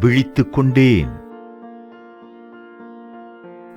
விழித்துக் கொண்டேன்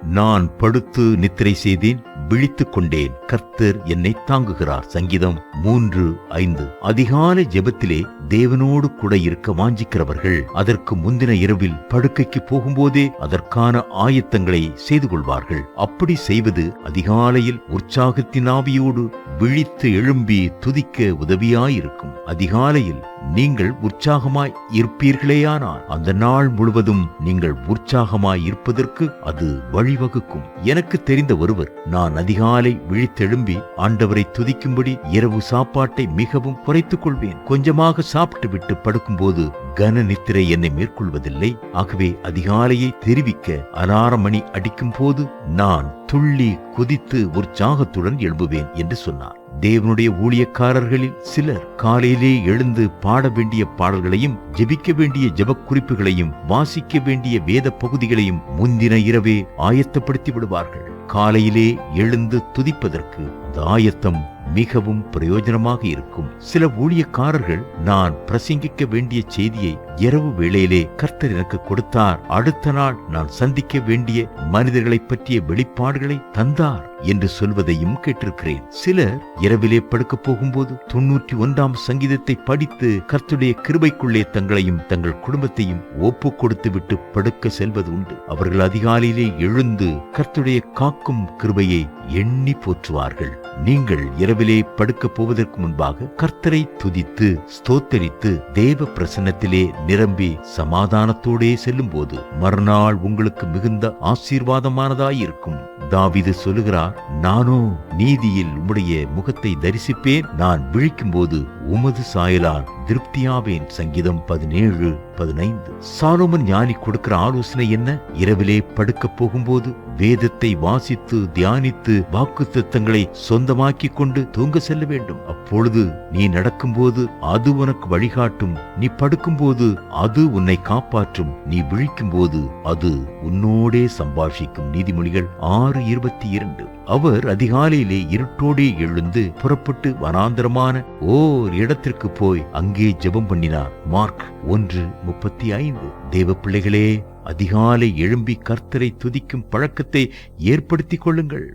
நான் படுத்து நித்திரை செய்தேன் விழித்துக் கொண்டேன் கர்த்தர் என்னை தாங்குகிறார். சங்கீதம் மூன்று ஐந்து. அதிகாலை ஜெபத்திலே தேவனோடு கூட இருக்க வாஞ்சிக்கிறவர்கள் அதற்கு முந்தின இரவில் படுக்கைக்கு போகும்போதே அதற்கான ஆயத்தங்களை செய்து கொள்வார்கள். அப்படி செய்வது அதிகாலையில் உற்சாகத்தின் ஆவியோடு விழித்து எழும்பி துதிக்க உதவியாயிருக்கும். அதிகாலையில் நீங்கள் உற்சாகமாய் இருப்பீர்களேயானால் அந்த நாள் முழுவதும் நீங்கள் உற்சாகமாய் இருப்பதற்கு அது வழிவகுக்கும். எனக்கு தெரிந்த ஒருவர் நான் அதிகாலை விழித்தெழும்பி ஆண்டவரை துதிக்கும்படி இரவு சாப்பாட்டை மிகவும் குறைத்துக் கொள்வேன். கொஞ்சமாக சாப்பிட்டு விட்டு படுக்கும்போது கன நித்திரை என்னை மேற்கொள்வதில்லை. ஆகவே அதிகாலையை தெரிவிக்க அலாரம் மணி அடிக்கும் போது நான் துள்ளி குதித்து உற்சாகத்துடன் எழும்புவேன் என்று சொன்னார். தேவனுடைய ஊழியக்காரர்களில் சிலர் காலையிலே எழுந்து பாட வேண்டிய பாடல்களையும் ஜெபிக்க வேண்டிய ஜெபக்குறிப்புகளையும் வாசிக்க வேண்டிய வேத பகுதிகளையும் முந்தின இரவே ஆயத்தப்படுத்தி விடுவார்கள். காலையிலே எழுந்து துதிப்பதற்கு அந்த ஆயத்தம் மிகவும் பிரயோஜனமாக இருக்கும். சில ஊழியக்காரர்கள் நான் பிரசங்கிக்க வேண்டிய செய்தியை இரவு வேளையிலே கர்த்தர் எனக்கு கொடுத்தார். அடுத்த நாள் நான் சந்திக்க வேண்டிய மனிதர்களைப் பற்றிய வெளிப்பாடுகளை தந்தார். என்று சொல்வதையும் கேட்டிருக்கிறேன். சிலர் இரவிலே படுக்கப் போகும்போது தொன்னூற்றி ஒன்றாம் சங்கீதத்தை படித்து கர்த்துடைய கிருபைக்குள்ளே தங்களையும் தங்கள் குடும்பத்தையும் ஒப்பு கொடுத்து விட்டு படுக்க செல்வது உண்டு. அவர்கள் அதிகாலையிலே எழுந்து கர்த்துடைய காக்கும் கிருபையை எண்ணி போற்றுவார்கள். நீங்கள் இரவிலே படுக்கப் போவதற்கு முன்பாக கர்த்தரை துதித்து ஸ்தோத்தரித்து தேவ பிரசன்னத்திலே நிரம்பி சமாதானத்தோடே செல்லும் போது மறுநாள் உங்களுக்கு மிகுந்த ஆசீர்வாதமானதாயிருக்கும். தாவிது சொல்லுகிறார் நானோ நீதியில் உம்முடைய முகத்தை தரிசிப்பேன். நான் விழிக்கும் போது உமது சாயலால் திருப்தியாவேன். சங்கீதம் பதினேழு பதினைந்து. சாலோமன் ஞானி கொடுக்கிற ஆலோசனை என்ன? இரவிலே படுக்க போகும்போது வேதத்தை வாசித்து தியானித்து வாக்கு தத்தங்களை சொந்தமாக்கிக் கொண்டு தூங்க செல்ல வேண்டும். அப்பொழுது நீ நடக்கும்போது அது உனக்கு வழிகாட்டும். நீ படுக்கும்போது அது உன்னை காப்பாற்றும். நீ விழிக்கும் போது அது உன்னோடே சம்பாஷிக்கும். நீதிமொழிகள் ஆறு இருபத்தி இரண்டு. அவர் அதிகாலையிலே இருட்டோடே எழுந்து புறப்பட்டு வனாந்தரமான ஓர் இடத்திற்கு போய் அங்கே ஜெபம் பண்ணினார் மார்க் ஒன்று முப்பத்தி ஐந்து. தேவ பிள்ளைகளே அதிகாலை எழும்பி கர்த்தரை துதிக்கும் பழக்கத்தை ஏற்படுத்திக் கொள்ளுங்கள்.